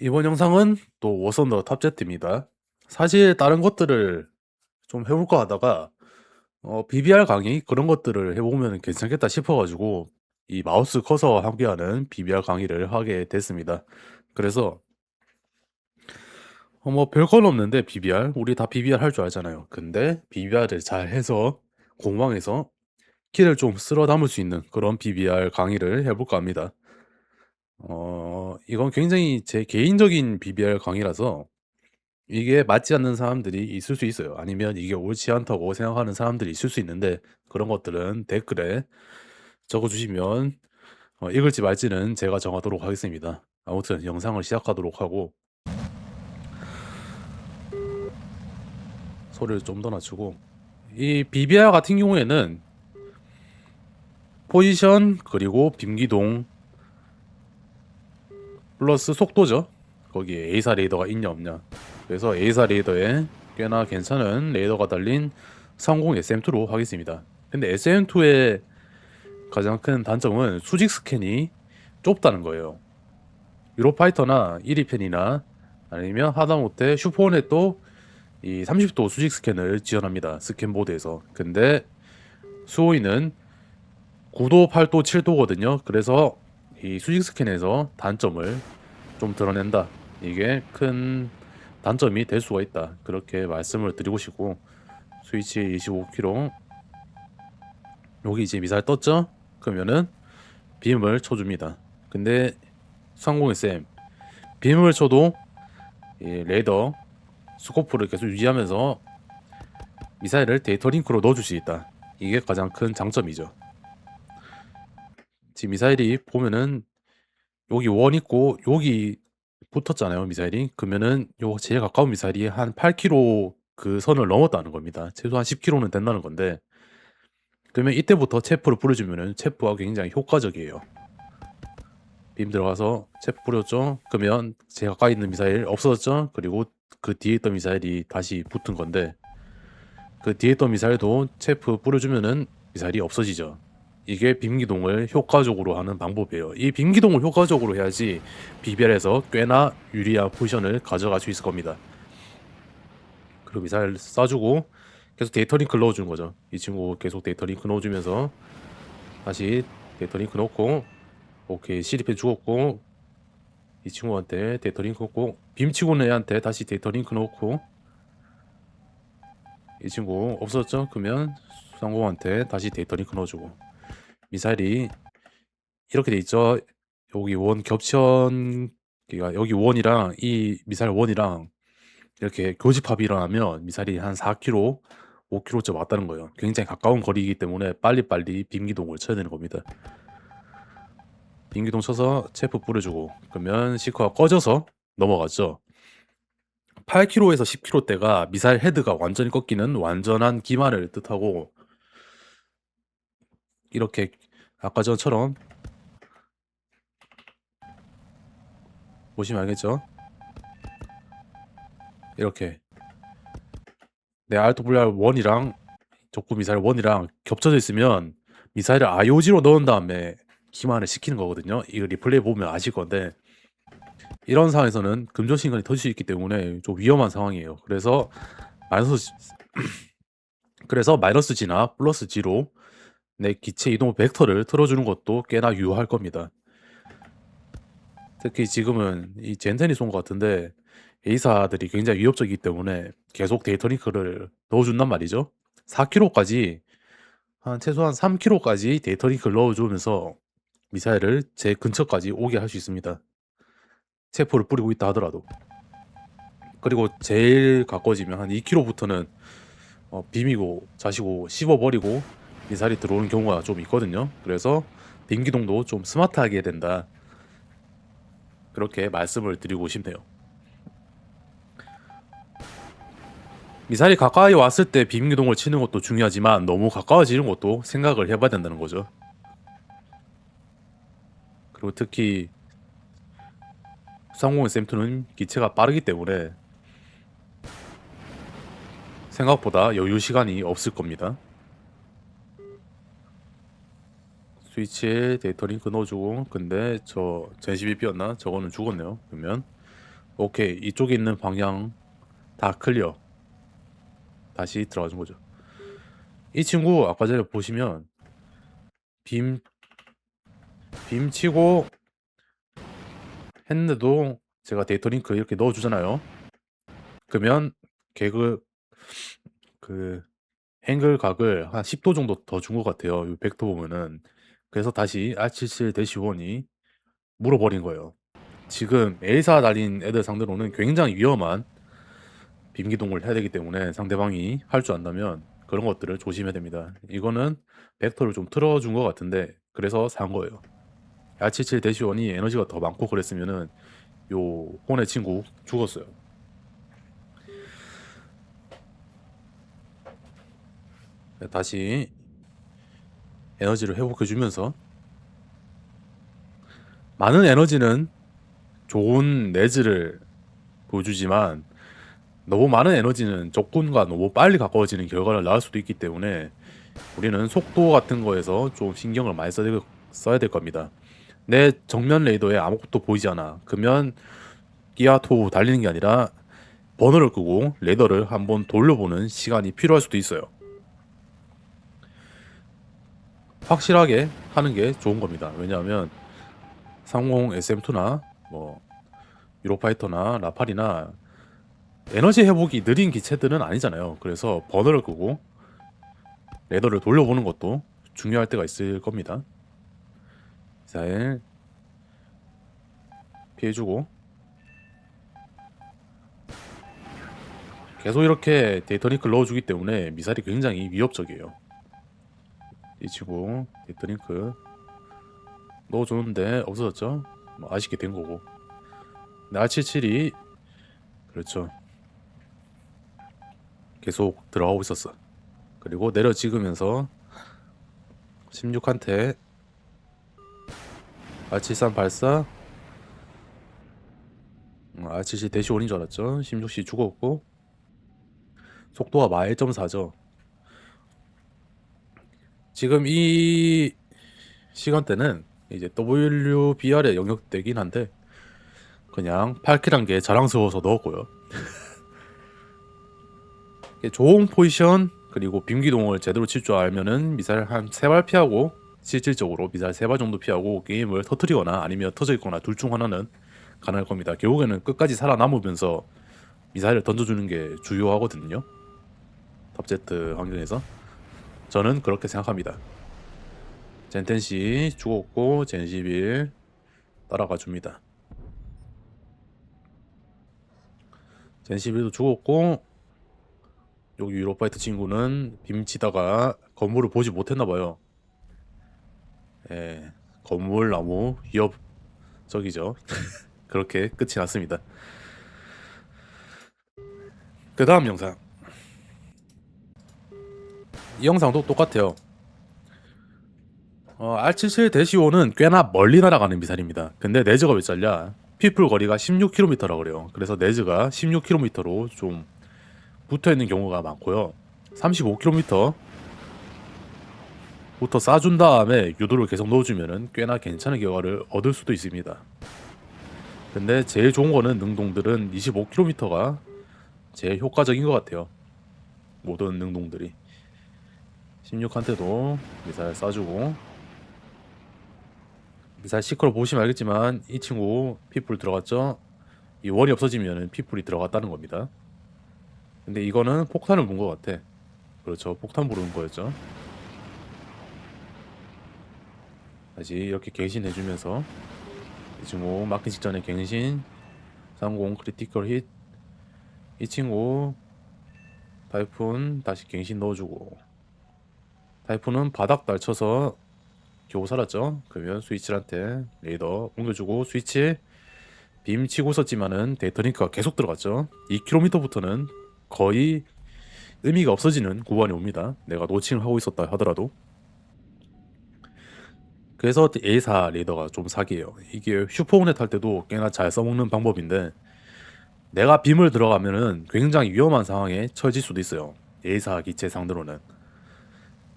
이번 영상은 또 워선더 탑제트입니다. 사실 다른 것들을 좀 해볼까 하다가 어, BBR 강의 그런 것들을 해보면 괜찮겠다 싶어가지고 이 마우스 커서와 함께하는 BBR 강의를 하게 됐습니다. 그래서 어, 뭐 별건 없는데 BBR 우리 다 BBR 할 줄 알잖아요. 근데 BBR을 잘 해서 공방에서 키를 좀 쓸어 담을 수 있는 그런 BBR 강의를 해볼까 합니다. 어, 이건 굉장히 제 개인적인 BBR 강의라서 이게 맞지 않는 사람들이 있을 수 있어요. 아니면 이게 옳지 않다고 생각하는 사람들이 있을 수 있는데 그런 것들은 댓글에 적어 주시면 어, 읽을지 말지는 제가 정하도록 하겠습니다. 아무튼 영상을 시작하도록 하고 소리를 좀 더 낮추고 이 BBR 같은 경우에는 포지션 그리고 빔기동 플러스 속도죠. 거기에 A사 레이더가 있냐 없냐. 그래서 A사 레이더에 꽤나 괜찮은 레이더가 달린 30 SM2로 하겠습니다. 근데 SM2의 가장 큰 단점은 수직 스캔이 좁다는 거예요. 유로파이터나 1위 펜이나 아니면 하다못해 슈퍼넷도 이 30도 수직 스캔을 지원합니다. 스캔보드에서. 근데 수호이는 9도, 8도, 7도거든요. 그래서 이 수직 스캔에서 단점을 좀 드러낸다. 이게 큰 단점이 될 수가 있다. 그렇게 말씀을 드리고 싶고 스위치 25kg 여기 이제 미사일 떴죠? 그러면은 빔을 쳐줍니다. 근데 상공의 쌤 빔을 쳐도 이 레이더 스코프를 계속 유지하면서 미사일을 데이터 링크로 넣어줄 수 있다. 이게 가장 큰 장점이죠. 지금 미사일이 보면은 여기 원 있고 여기 붙었잖아요 미사일이. 그러면은 요 제일 가까운 미사일이 한 8km 그 선을 넘었다는 겁니다. 최소한 10km는 된다는 건데. 그러면 이때부터 체프를 뿌려주면은 체프가 굉장히 효과적이에요. 빔 들어가서 체프 뿌렸죠? 그러면 제일 가까이 있는 미사일 없어졌죠? 그리고 그 뒤에 있던 미사일이 다시 붙은 건데. 그 뒤에 있던 미사일도 체프 뿌려주면은 미사일이 없어지죠 이게 빔기동을 효과적으로 하는 방법이에요. 이 빔기동을 효과적으로 해야지 BBL에서 꽤나 유리한 포지션을 가져갈 수 있을 겁니다. 그리고 미사일 쏴주고 계속 데이터 링크 넣어주는 거죠. 이 친구 계속 데이터 링크 넣어주면서 다시 데이터 링크 넣고 오케이 시리펜 죽었고 이 친구한테 데이터 링크 넣고 빔치고 애한테 다시 데이터 링크 넣고 이 친구 없었죠? 그러면 수상공한테 다시 데이터 링크 넣어주고 미사일이 이렇게 돼 있죠. 여기 원 그러니까 여기 원이랑 이 미사일 원이랑 이렇게 교집합이 일어나면 미사일이 한 4km, 5km쯤 왔다는 거예요. 굉장히 가까운 거리이기 때문에 빨리빨리 빔기동을 쳐야 되는 겁니다. 빔기동 쳐서 체프 뿌려주고 그러면 시커가 꺼져서 넘어갔죠. 8km에서 10km대가 미사일 헤드가 완전히 꺾이는 완전한 기만을 뜻하고 이렇게 아까 전처럼 보시면 알겠죠? 이렇게 내 RWR 1이랑 적구 미사일 1이랑 겹쳐져 있으면 미사일을 IOG로 넣은 다음에 기만을 시키는 거거든요. 이거 리플레이 보면 아실 건데 이런 상황에서는 금전 신간이 터질 수 있기 때문에 좀 위험한 상황이에요. 그래서 마이너스 그래서 마이너스 G나 플러스 G로 내 기체 이동 벡터를 틀어주는 것도 꽤나 유효할 겁니다. 특히 지금은 이 젠텐이 쏜 것 같은데 A사들이 굉장히 위협적이기 때문에 계속 데이터 링크를 넣어준단 말이죠. 4km까지 한 최소한 3km까지 데이터 링크를 넣어주면서 미사일을 제 근처까지 오게 할 수 있습니다. 체포를 뿌리고 있다 하더라도. 그리고 제일 가까워지면 한 2km부터는 어, 빔이고 자시고 씹어버리고 미사일이 들어오는 경우가 좀 있거든요. 그래서 빙기동도 좀 스마트하게 된다. 그렇게 말씀을 드리고 싶네요. 미사일이 가까이 왔을 때 비행기동을 치는 것도 중요하지만 너무 가까워지는 것도 생각을 해봐야 된다는 거죠. 그리고 특히 상공의 샘투는 기체가 빠르기 때문에 생각보다 여유 시간이 없을 겁니다. 스위치에 데이터 링크 넣어주고 근데 저 젠12B였나? 저거는 죽었네요 그러면. 오케이 이쪽에 있는 방향 다 클리어. 다시 들어가준 거죠. 이 친구 아까 전에 보시면 빔, 빔 치고 했는데도 제가 데이터 링크 이렇게 넣어주잖아요. 그러면 개그 그 앵글 각을 한 10도 정도 더 준 것 같아요. 이 벡터 보면은 그래서 다시 R77-1이 물어버린 거예요 지금 A사 달린 애들 상대로는 굉장히 위험한 빔기동을 해야 되기 때문에 상대방이 할 줄 안다면 그런 것들을 조심해야 됩니다. 이거는 벡터를 좀 틀어준 것 같은데 그래서 산 거예요. R77-1이 에너지가 더 많고 그랬으면은 요 혼의 친구 죽었어요. 네, 다시 에너지를 회복해주면서 많은 에너지는 좋은 내즈를 보여주지만 너무 많은 에너지는 적군과 너무 빨리 가까워지는 결과를 낳을 수도 있기 때문에 우리는 속도 같은 거에서 좀 신경을 많이 써야 될, 겁니다. 내 정면 레이더에 아무것도 보이지 않아. 그러면 끼아토 달리는 게 아니라 버너를 끄고 레이더를 한번 돌려보는 시간이 필요할 수도 있어요. 확실하게 하는 게 좋은 겁니다. 왜냐하면 30 SM2나 뭐 유로파이터나 라팔이나 에너지 회복이 느린 기체들은 아니잖아요. 그래서 버너를 끄고 레더를 돌려보는 것도 중요할 때가 있을 겁니다. 미사일 피해주고 계속 이렇게 데이터링크 넣어주기 때문에 미사일이 굉장히 위협적이에요. 이 친구 데이터링크 넣어주는데 없어졌죠? 뭐 아쉽게 된 거고. 근데 R77이 그렇죠. 계속 들어가고 있었어. 그리고 내려 찍으면서 16한테 R73 발사. 음, R77 대시 원인 줄 알았죠? 16시 죽었고 속도가 마 1.4죠 지금 이 시간대는 이제 WBR의 영역대긴 한데 그냥 8킬한 게 자랑스러워서 넣었고요. 좋은 포지션 그리고 빔기동을 제대로 칠 줄 알면은 미사일 한 세 발 피하고 실질적으로 미사일 세 발 정도 피하고 게임을 터트리거나 아니면 터져 있거나 둘 중 하나는 가능할 겁니다. 결국에는 끝까지 살아남으면서 미사일을 던져주는 게 주요하거든요. 탑제트 환경에서 저는 그렇게 생각합니다. 젠텐시 죽었고 젠시빌 따라가 줍니다. 젠시빌도 죽었고 여기 유로파이트 친구는 빔 치다가 건물을 보지 못했나 봐요. 예, 건물 너무 위협 적이죠. 그렇게 끝이 났습니다. 그 다음 영상. 이 영상도 똑같아요. 어, R77-5는 꽤나 멀리 날아가는 미사일입니다. 근데 내즈가 왜 짧냐? 피플 거리가 16km라 그래요. 그래서 내즈가 16km로 좀 붙어 있는 경우가 많고요. 35km 부터 쏴준 다음에 유도를 계속 넣어주면은 꽤나 괜찮은 결과를 얻을 수도 있습니다. 근데 제일 좋은 거는 능동들은 25km가 제일 효과적인 것 같아요. 모든 능동들이 16한테도 미사일 쏴주고 미사일 시커로 보시면 알겠지만 이 친구 피플 들어갔죠? 이 원이 없어지면 피플이 들어갔다는 겁니다. 근데 이거는 폭탄을 본 것 같아. 그렇죠. 폭탄 부르는 거였죠. 다시 이렇게 갱신 해주면서 이 친구 막기 직전에 갱신 30 크리티컬 힛. 이 친구 타이푼 다시 갱신 넣어주고 타이푼은 바닥 날쳐서 겨우 살았죠. 그러면 스위치한테 레이더 옮겨주고 스위치 빔 치고 있었지만은 데이터링크가 계속 들어갔죠. 2km부터는 거의 의미가 없어지는 구간이 옵니다. 내가 노칭을 하고 있었다 하더라도. 그래서 A사 레이더가 좀 사기예요. 이게 슈퍼온에 탈 때도 꽤나 잘 써먹는 방법인데 내가 빔을 들어가면은 굉장히 위험한 상황에 처해질 수도 있어요. A사 기체 상대로는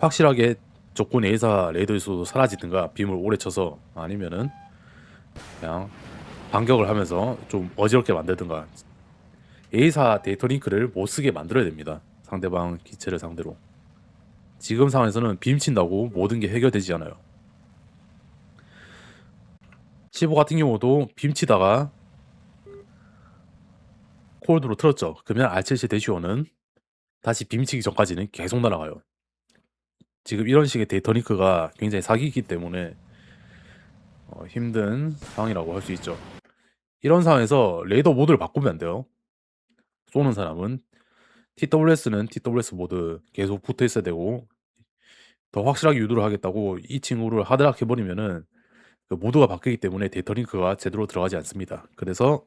확실하게 적군 A사 레이더에서도 사라지든가 빔을 오래 쳐서 아니면은 그냥 반격을 하면서 좀 어지럽게 만들든가 A사 데이터 링크를 못 쓰게 만들어야 됩니다. 상대방 기체를 상대로. 지금 상황에서는 빔 친다고 모든 게 해결되지 않아요. 15 같은 경우도 빔 치다가 콜드로 틀었죠. 그러면 R77 대시오는 다시 빔 치기 전까지는 계속 날아가요. 지금 이런 식의 데이터 링크가 굉장히 사기이기 때문에 어, 힘든 상황이라고 할 수 있죠. 이런 상황에서 레이더 모드를 바꾸면 안 돼요. 쏘는 사람은 TWS는 TWS 모드 계속 붙어 있어야 되고 더 확실하게 유도를 하겠다고 이 친구를 하드락 해버리면은 그 모드가 바뀌기 때문에 데이터 링크가 제대로 들어가지 않습니다. 그래서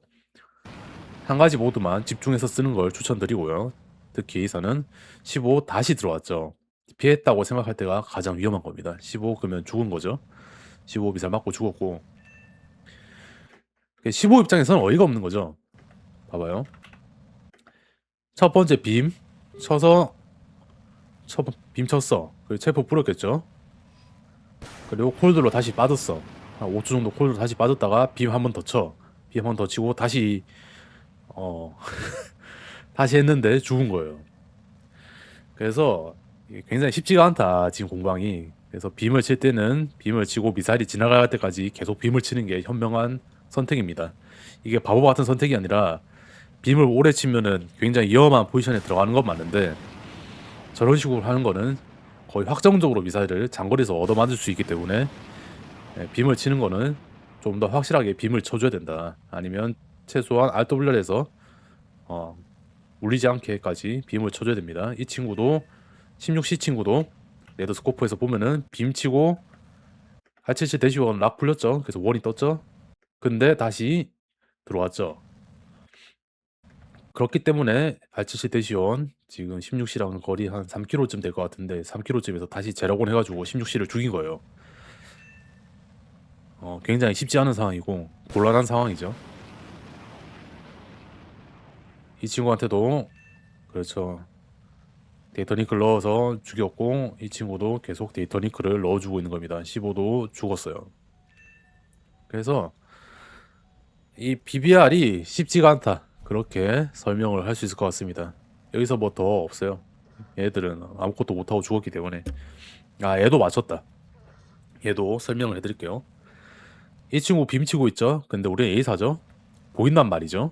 한 가지 모드만 집중해서 쓰는 걸 추천드리고요. 특히 A사는 15 다시 들어왔죠. 피했다고 생각할 때가 가장 위험한 겁니다. 15 그러면 죽은 거죠. 15 미사일 맞고 죽었고 15 입장에서는 어이가 없는 거죠. 봐봐요. 첫 번째 빔 쳐서 첫, 빔 쳤어. 그리고 체포 뿌렸겠죠. 그리고 콜드로 다시 빠졌어. 한 5초 정도 콜드로 다시 빠졌다가 빔 한 번 더 쳐. 빔 한 번 더 치고 다시 어 다시 했는데 죽은 거예요. 그래서 이게 굉장히 쉽지가 않다 지금 공방이. 그래서 빔을 칠 때는 빔을 치고 미사일이 지나갈 때까지 계속 빔을 치는 게 현명한 선택입니다. 이게 바보 같은 선택이 아니라 빔을 오래 치면은 굉장히 위험한 포지션에 들어가는 건 맞는데 저런 식으로 하는 거는 거의 확정적으로 미사일을 장거리에서 얻어맞을 수 있기 때문에 예, 빔을 치는 거는 좀 더 확실하게 빔을 쳐줘야 된다. 아니면 최소한 RWR에서 어, 울리지 않게까지 빔을 쳐줘야 됩니다. 이 친구도 16C 친구도 레드 스코프에서 보면은 빔 치고 R77 대시원 락 풀렸죠. 그래서 원이 떴죠. 근데 다시 들어왔죠. 그렇기 때문에 R77 대시원 지금 16C랑 거리 한 3km쯤 될 것 같은데 3km쯤에서 다시 재력원 해가지고 16C를 죽인 거예요. 어, 굉장히 쉽지 않은 상황이고 곤란한 상황이죠. 이 친구한테도 그렇죠. 데이터 링크를 넣어서 죽였고 이 친구도 계속 데이터 링크를 넣어주고 있는 겁니다. 15도 죽었어요. 그래서 이 BBR이 쉽지가 않다. 그렇게 설명을 할 수 있을 것 같습니다. 여기서 뭐 더 없어요. 얘들은 아무것도 못하고 죽었기 때문에 아 얘도 맞췄다. 얘도 설명을 해드릴게요. 이 친구 빔치고 있죠. 근데 우리 A사죠. 보인단 말이죠.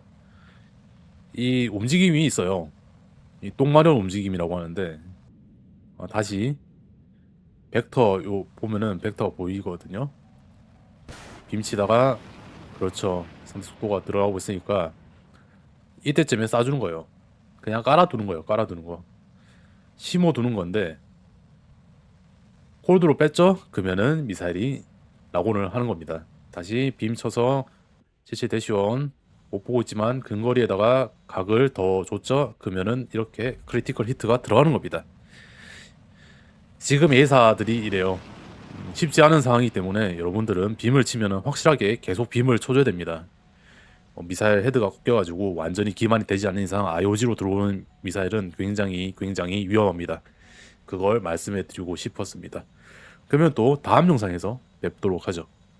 이 움직임이 있어요. 이 똥마련 움직임이라고 하는데 어, 다시 벡터 요 보면은 벡터 보이거든요. 빔치다가 그렇죠. 상대 속도가 들어가고 있으니까 이때쯤에 쏴주는 거예요. 그냥 깔아두는 거예요. 깔아두는 거. 심어두는 건데 홀드로 뺐죠? 그러면은 미사일이 낙온을 하는 겁니다. 다시 빔 쳐서 77 대시원 못 보고 있지만 근거리에다가 각을 더 줬죠? 그러면은 이렇게 크리티컬 히트가 들어가는 겁니다. 지금 A사들이 이래요. 음, 쉽지 않은 상황이기 때문에 여러분들은 빔을 치면은 확실하게 계속 빔을 쳐줘야 됩니다. 어, 미사일 헤드가 꺾여가지고 완전히 기만이 되지 않는 이상 IOG로 들어오는 미사일은 굉장히 굉장히 위험합니다. 그걸 말씀해 드리고 싶었습니다. 그러면 또 다음 영상에서 뵙도록 하죠.